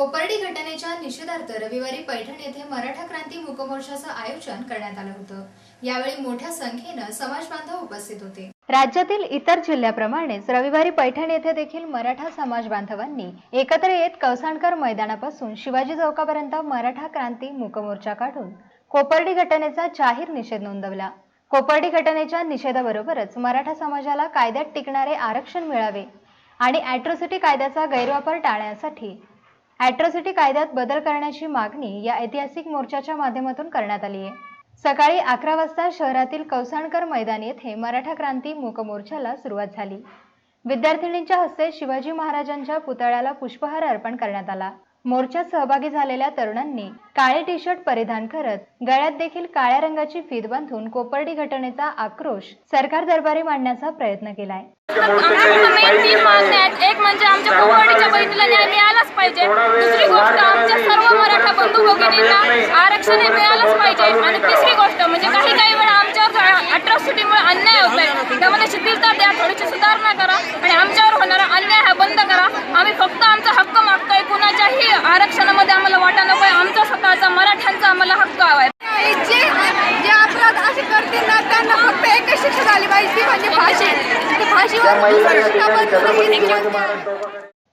कोपर्डी घटनेच्या निषेधार्थ रविवारी पैठण येथे मराठा क्रांती मूकमोर्चाचं आयोजन करण्यात आलं होतं. यावेळी मोठ्या संख्येनं समाज बांधव उपस्थित होते. राज्यातील इतर जिल्ह्याप्रमाणेच रविवारी पैठण येथे देखील मराठा समाज बांधवांनी एकत्र येत कवसाणकर मैदानापासून शिवाजी चौकापर्यंत मराठा क्रांती मूकमोर्चा काढून कोपर्डी घटनेचा जाहीर निषेध नोंदवला. कोपर्डी घटनेच्या निषेधाबरोबरच मराठा समाजाला कायद्यात टिकणारे आरक्षण मिळावे आणि ॲट्रॉसिटी कायद्याचा गैरवापर टाळण्यासाठी ॲट्रॉसिटी कायद्यात बदल करण्याची मागणी या ऐतिहासिक मोर्चाच्या माध्यमातून करण्यात आली आहे. सकाळी अकरा वाजता शहरातील कौसाणकर मैदान येथे मराठा क्रांती मूक मोर्चाला सुरुवात झाली. विद्यार्थिनींच्या हस्ते शिवाजी महाराजांच्या पुतळ्याला पुष्पहार अर्पण करण्यात आला. मोर्चात सहभागी झालेल्या तरुणांनी काळे टी शर्ट परिधान करत गळ्यात देखील काळ्या रंगाची फीत बांधून कोपर्डी घटनेचा आक्रोश सरकार दरबारी मांडण्याचा प्रयत्न केलाय. एक म्हणजे आमच्या कोवडीच्या बहिणीला न्याय मिळालाच पाहिजे. दुसरी गोष्ट आमच्या सर्व मराठा बंधू भगिनींना आरक्षण हे मिळालंच पाहिजे. आणि तिसरी गोष्ट म्हणजे काही काही हवाय आणि जे जे अपराध असे करतील ना त्यांना फक्त एकच शिक्षा झाली पाहिजे ती म्हणजे फाशी. फाशीवर.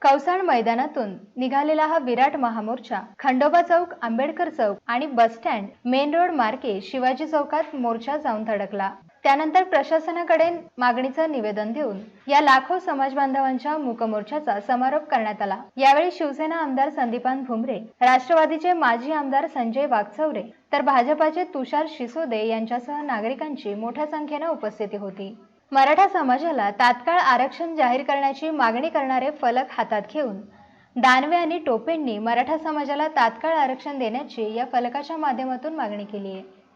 कौसाण मैदानातून निघालेला हा विराट महामोर्चा खंडोबा चौक आंबेडकर चौक आणि बस स्टँड मेन रोड मार्गे शिवाजी चौकात मोर्चा जाऊन धडकला. त्यानंतर प्रशासनाकडे मागणीचं निवेदन देऊन या लाखो समाज बांधवांच्या मूकमोर्चाचा समारोप करण्यात आला. यावेळी शिवसेना आमदार संदीपान भुमरे राष्ट्रवादीचे माजी आमदार संजय वाघचौरे तर भाजपाचे तुषार शिसोदे यांच्यासह नागरिकांची मोठ्या संख्येनं उपस्थिती होती. मराठा समाजाला तात्काळ आरक्षण जाहीर करण्याची मागणी करणारे फलक हातात घेऊन दानवे आणि टोपेंनी मराठा समाजाला तात्काळ आरक्षण देण्याची या फलकाच्या माध्यमातून मागणी केली आहे